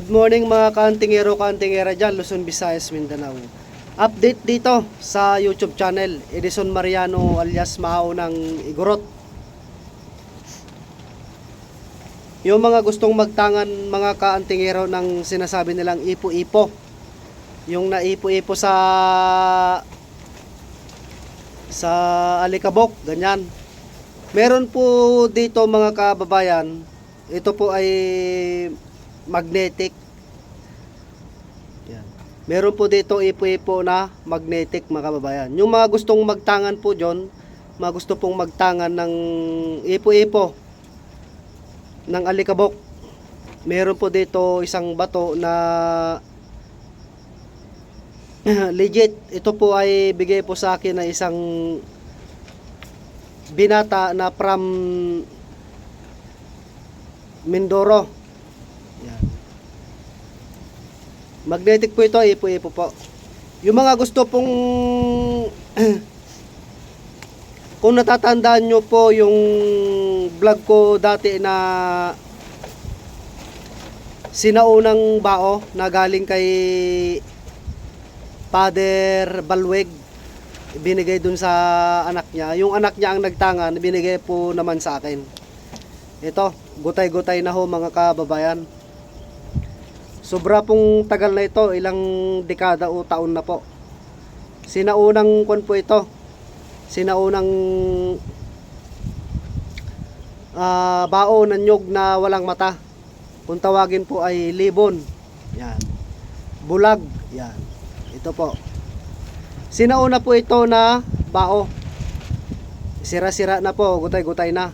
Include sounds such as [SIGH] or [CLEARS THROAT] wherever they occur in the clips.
Good morning mga kantingero, kantingera dyan, Luzon, Visayas, Mindanao. Update dito sa YouTube channel, Edison Mariano alias Mao ng Igorot. Yung mga gustong magtangan mga kaantingero ng sinasabi nilang ipo-ipo. Yung naipo-ipo sa sa alikabok, ganyan. Meron po dito mga kababayan, ito po ay magnetic. Yan. Meron po dito ipo-ipo na magnetic mga kababayan. Yung mga gustong magtangan po dyan, mga gusto pong magtangan ng ipo-ipo ng alikabok. Meron po dito isang bato na [CLEARS THROAT] legit. Ito po ay bigay po sa akin na isang binata na from Mindoro. Yan. Magnetic po ito, ipo-ipo po. Yung mga gusto pong [CLEARS THROAT] kung natatandaan nyo po yung vlog ko dati na sinaunang bao na galing kay Father Balweg binigay dun sa anak niya. Yung anak niya ang nagtangan, binigay po naman sa akin. Ito, gutay-gutay na ho mga kababayan. Sobra pong tagal na ito, ilang dekada o taon na po. Sinaunang kwan po ito. Sinaunang ah bao ng nyog na walang mata. Kung tawagin po ay libon. Yan. Bulag. Yan. Ito po. Sinauna po ito na bao. Sira-sira na po, gutay-gutay na.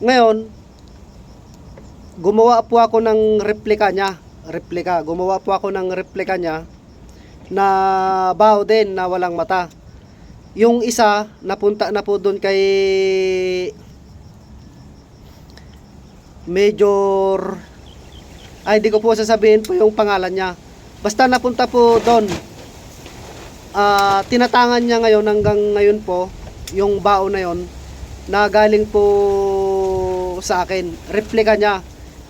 Ngayon, gumawa po ako ng replika niya. Replika. Gumawa po ako ng replika niya na bao din na walang mata. Yung isa, napunta na po doon kay Major ay di ko po sasabihin po yung pangalan niya. Basta napunta po doon. Ah, tinatangan niya ngayon hanggang ngayon po yung bao na yon na galing po sa akin. Replika niya.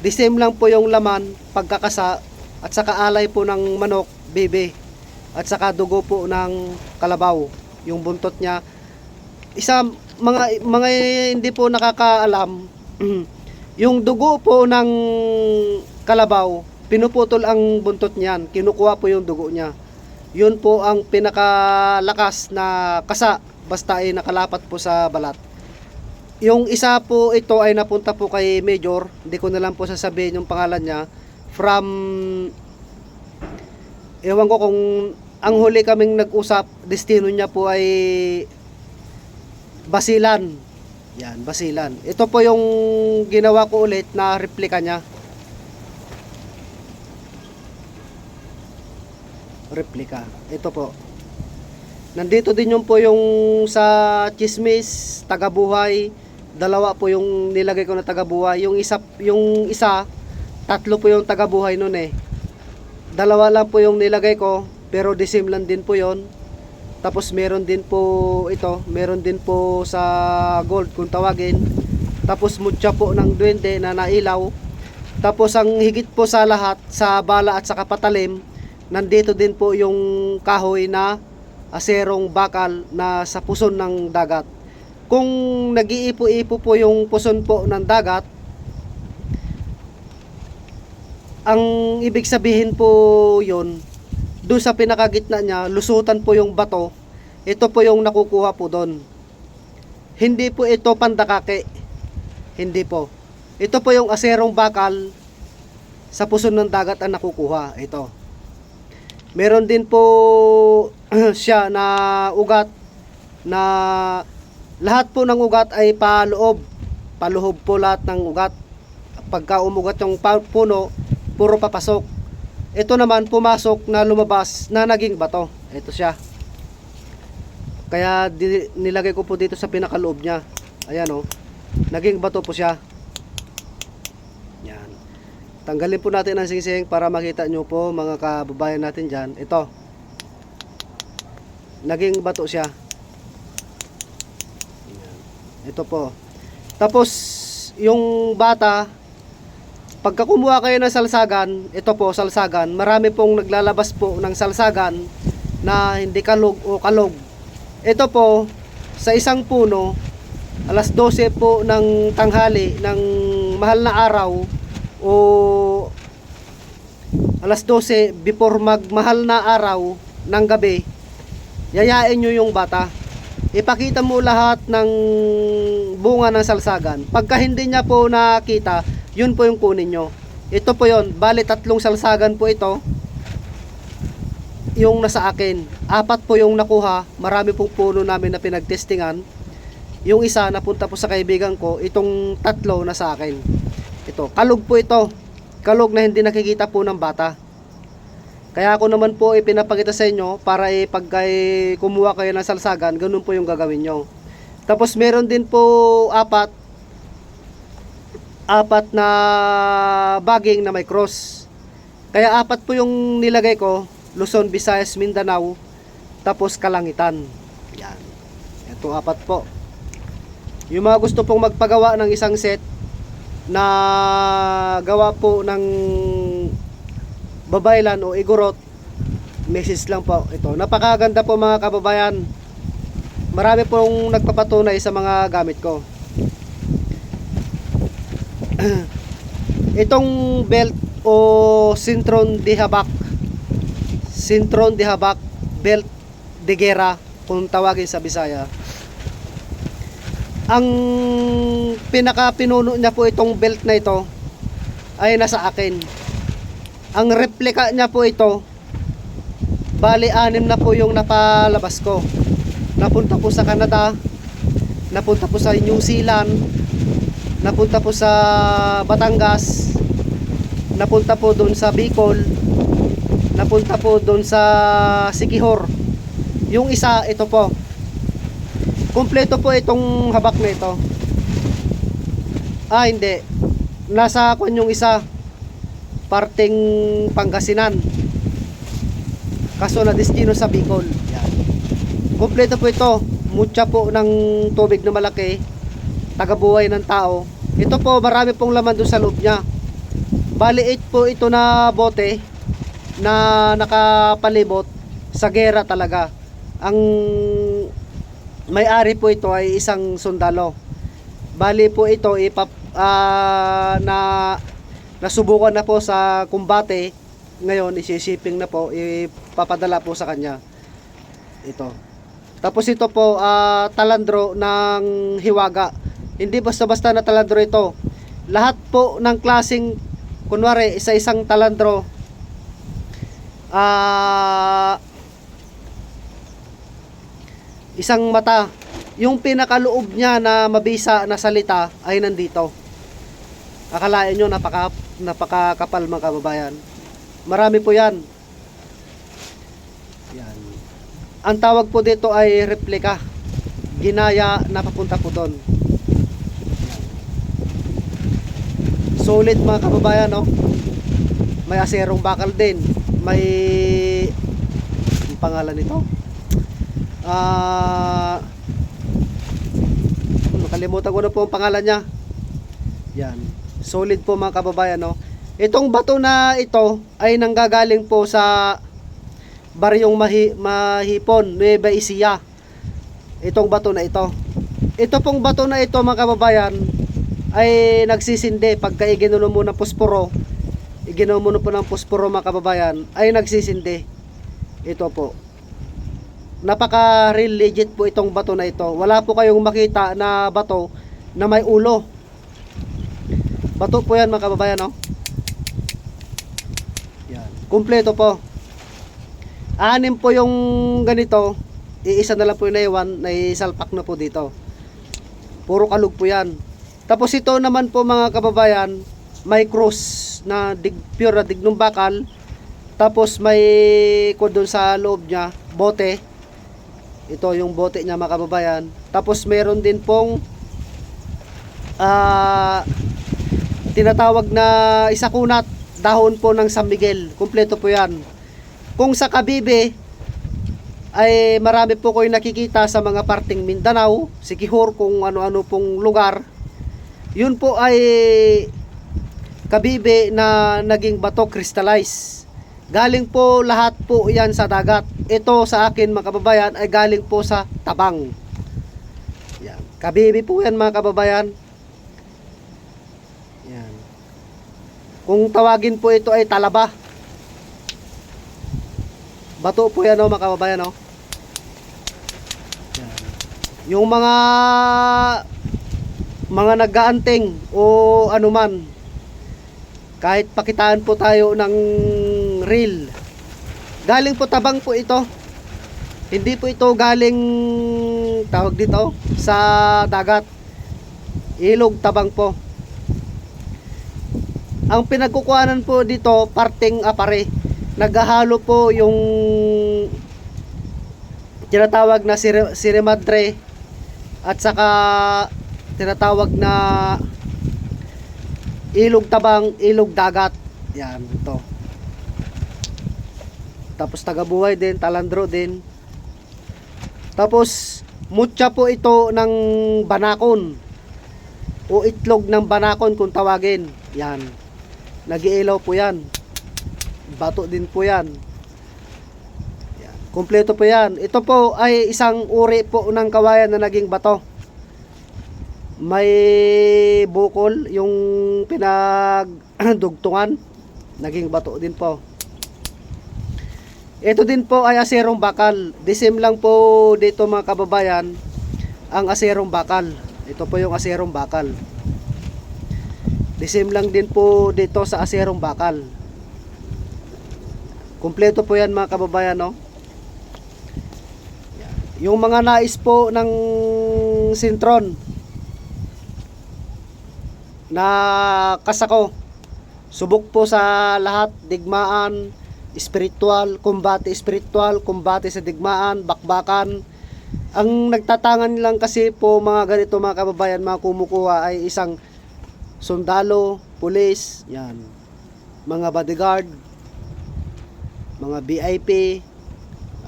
The same lang po yung laman, pagkakasa at saka alay po ng manok, bebe. At saka dugo po ng kalabaw, yung buntot niya. Isa mga mga hindi po nakakaalam [CLEARS THROAT] yung dugo po ng kalabaw, pinuputol ang buntot niyan, kinukuha po yung dugo niya. Yun po ang pinakalakas na kasa, basta ay nakalapat po sa balat. Yung isa po ito ay napunta po kay Major, hindi ko na lang po sasabihin yung pangalan niya, from, ewan ko kung ang huli kaming nag-usap, destino niya po ay Basilan. Yan, Basilan. Ito po yung ginawa ko ulit na replika niya. Replika. Ito po. Nandito din yung po yung sa chismis, tagabuhay. Dalawa po yung nilagay ko na tagabuhay. Yung isa, yung isa, tatlo po yung tagabuhay nun eh. Dalawa lang po yung nilagay ko, pero the same lang din po yon. Tapos meron din po ito, meron din po sa gold kung tawagin. Tapos mutya po ng duwende na nailaw. Tapos ang higit po sa lahat, sa bala at sa kapatalim, nandito din po yung kahoy na aserong bakal na sa puson ng dagat. Kung nag-iipo-ipo po yung puson po ng dagat, ang ibig sabihin po yun, doon sa pinakagitna niya, lusutan po yung bato, ito po yung nakukuha po doon. Hindi po ito pandakake. Hindi po. Ito po yung aserong bakal sa puson ng dagat ang nakukuha. Ito. Meron din po [CLEARS THROAT] siya na ugat na lahat po ng ugat ay paloob. Paluhob po lahat ng ugat. Pagka umugat yung puno, puro papasok. Ito naman pumasok na lumabas na naging bato. Ito siya. Kaya nilagay ko po dito sa pinakaloob niya. Ayan oh. Naging bato po siya. Yan. Tanggalin po natin ang singsing para makita nyo po mga kababayan natin dyan. Ito. Naging bato siya. Ito po. Tapos yung bata Pagka kumuha kayo ng salsagan, ito po salsagan, marami pong naglalabas po ng salsagan na hindi kalog o kalog. Ito po, sa isang puno, alas 12 po ng tanghali ng mahal na araw o alas 12 before magmahal na araw ng gabi, yayain nyo yung bata. Ipakita mo lahat ng bunga ng salsagan. Pagka hindi niya po nakita, yun po yung kunin nyo. Ito po yon bali tatlong salsagan po ito. Yung nasa akin. Apat po yung nakuha. Marami pong puno namin na pinagtestingan. Yung isa napunta po sa kaibigan ko. Itong tatlo na sa akin. Ito. Kalog po ito. Kalog na hindi nakikita po ng bata. Kaya ako naman po ipinapakita sa inyo para eh, pag eh, kumuha kayo ng salsagan, ganun po yung gagawin nyo. Tapos meron din po apat apat na baging na may cross. Kaya apat po yung nilagay ko, Luzon, Visayas, Mindanao, tapos Kalangitan. Yan. Ito apat po. Yung mga gusto pong magpagawa ng isang set na gawa po ng babaylan o igorot, message lang po ito. Napakaganda po mga kababayan. Marami pong nagpapatunay sa mga gamit ko. [CLEARS THROAT] Itong belt o sintron de habak sintron de habak belt de gera kung tawagin sa Bisaya ang pinaka pinuno niya po itong belt na ito ay nasa akin ang replika niya po ito bali anim na po yung napalabas ko. Napunta po sa Canada napunta po sa New Zealand napunta po sa Batangas napunta po doon sa Bicol napunta po doon sa Sikihor. Yung isa ito po. Kumpleto po itong habak na ito. Ah hindi. Nasa kwan yung isa parting Pangasinan kaso na destino sa Bicol yan kumpleto po ito mutya po ng tubig na malaki tagabuhay ng tao. Ito po, marami pong laman doon sa loob niya. Bali 8 po ito na bote na nakapalibot sa gera talaga. Ang may-ari po ito ay isang sundalo. Bali po ito ipap ah, na nasubukan na po sa kumbate. Ngayon isishipping na po, ipapadala po sa kanya. Ito. Tapos ito po ah, talandro ng hiwaga. Hindi basta-basta na talandro ito. Lahat po ng klasing kunwari isa isang talandro ah isang mata yung pinakaloob niya na mabisa na salita ay nandito. Akalain nyo napaka napakakapal mga kababayan. Marami po 'yan. Yan. Ang tawag po dito ay replika. Ginaya na papunta po doon. Solid mga kababayan, no? May aserong bakal din. May ang pangalan nito? Ah nakalimutan ko na po ang pangalan niya. Yan. Solid po mga kababayan, no? Itong bato na ito ay nanggagaling po sa baryong mahi, mahipon, Nueva Ecija. Itong bato na ito. Ito pong bato na ito mga kababayan ay nagsisindi pagka iginulo mo ng posporo. Iginulo mo po ng posporo mga kababayan ay nagsisindi. Ito po. Napaka real legit po itong bato na ito. Wala po kayong makita na bato na may ulo. Bato po yan mga kababayan, no? Yan. Kumpleto po. Anim po yung ganito. Iisa na lang po yung naiwan. Naisalpak na po dito. Puro kalug po yan. Tapos ito naman po mga kababayan. May cross na dig, pure na dignong bakal. Tapos may ko doon sa loob niya. Bote. Ito yung bote niya mga kababayan. Tapos meron din pong ah tinatawag na isa kunat dahon po ng San Miguel. Kumpleto po yan. Kung sa Kabibe, ay marami po kayo nakikita sa mga parting Mindanao, Sikihor, kung ano-ano pong lugar. Yun po ay kabibi na naging bato crystallize. Galing po lahat po yan sa dagat. Ito sa akin mga kababayan ay galing po sa tabang. Yan. Kabibi po yan mga kababayan. Yan. Kung tawagin po ito ay talaba. Bato po yan o mga kababayan o. Yan. Yung mga mga nag-aanting o anuman kahit pakitaan po tayo ng reel galing po tabang po ito hindi po ito galing tawag dito sa dagat ilog tabang po ang pinagkukuhanan po dito parting apare naghahalo po yung tinatawag na sire, siremadre at saka tinatawag na ilog tabang, ilog dagat. Yan, ito. Tapos tagabuhay din, talandro din. Tapos mutya po ito ng banakon o itlog ng banakon kung tawagin. Yan. Nagiilaw po yan. Bato din po yan. Yan. Kompleto po yan. Ito po ay isang uri po ng kawayan na naging bato may bukol yung pinagdugtungan [CLEARS THROAT] naging bato din po ito din po ay aserong bakal disim lang po dito mga kababayan ang aserong bakal ito po yung aserong bakal disim lang din po dito sa aserong bakal kumpleto po yan mga kababayan no? Yung mga nais po ng sintron na kasako subok po sa lahat digmaan spiritual kumbate spiritual kumbate sa digmaan bakbakan. Ang nagtatangan lang kasi po mga ganito mga kababayan mga kumukuha ay isang sundalo pulis yan mga bodyguard mga VIP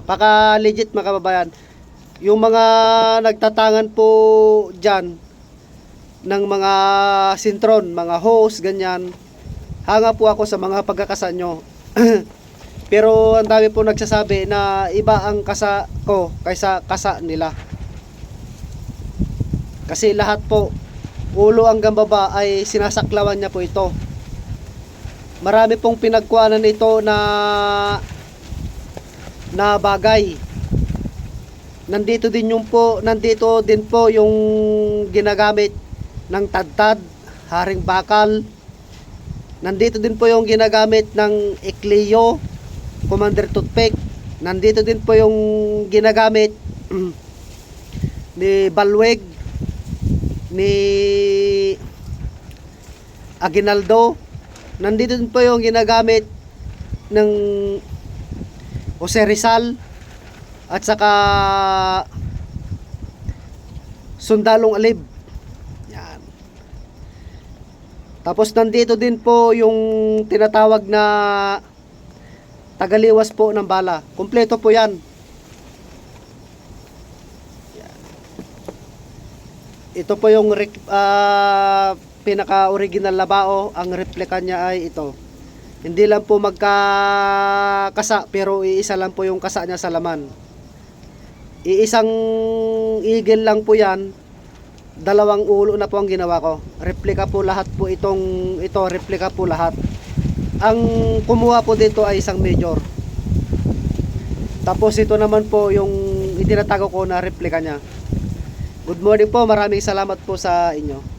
napaka legit mga kababayan yung mga nagtatangan po dyan ng mga sintron, mga host, ganyan. Hanga po ako sa mga pagkakasa nyo. [CLEARS THROAT] Pero ang dami po nagsasabi na iba ang kasa ko kaysa kasa nila. Kasi lahat po, ulo hanggang baba ay sinasaklawan niya po ito. Marami pong pinagkuhanan ito na na bagay. Nandito din yung po, nandito din po yung ginagamit ng tadtad, haring bakal. Nandito din po yung ginagamit ng Ecleo, Commander Toothpick. Nandito din po yung ginagamit [CLEARS THROAT] ni Balweg, ni Aguinaldo. Nandito din po yung ginagamit ng Jose Rizal at saka Sundalong Alib. Yan. Tapos nandito din po yung tinatawag na tagaliwas po ng bala. Kompleto po. Yan. Ito po yung ah, pinaka-original na bao. Ang replika niya ay ito. Hindi lang po magkakasa pero iisa lang po yung kasa niya sa laman. Iisang eagle lang po yan dalawang ulo na po ang ginawa ko. Replika po lahat po itong ito, replika po lahat. Ang kumuha po dito ay isang major. Tapos ito naman po yung itinatago ko na replika niya. Good morning po, maraming salamat po sa inyo.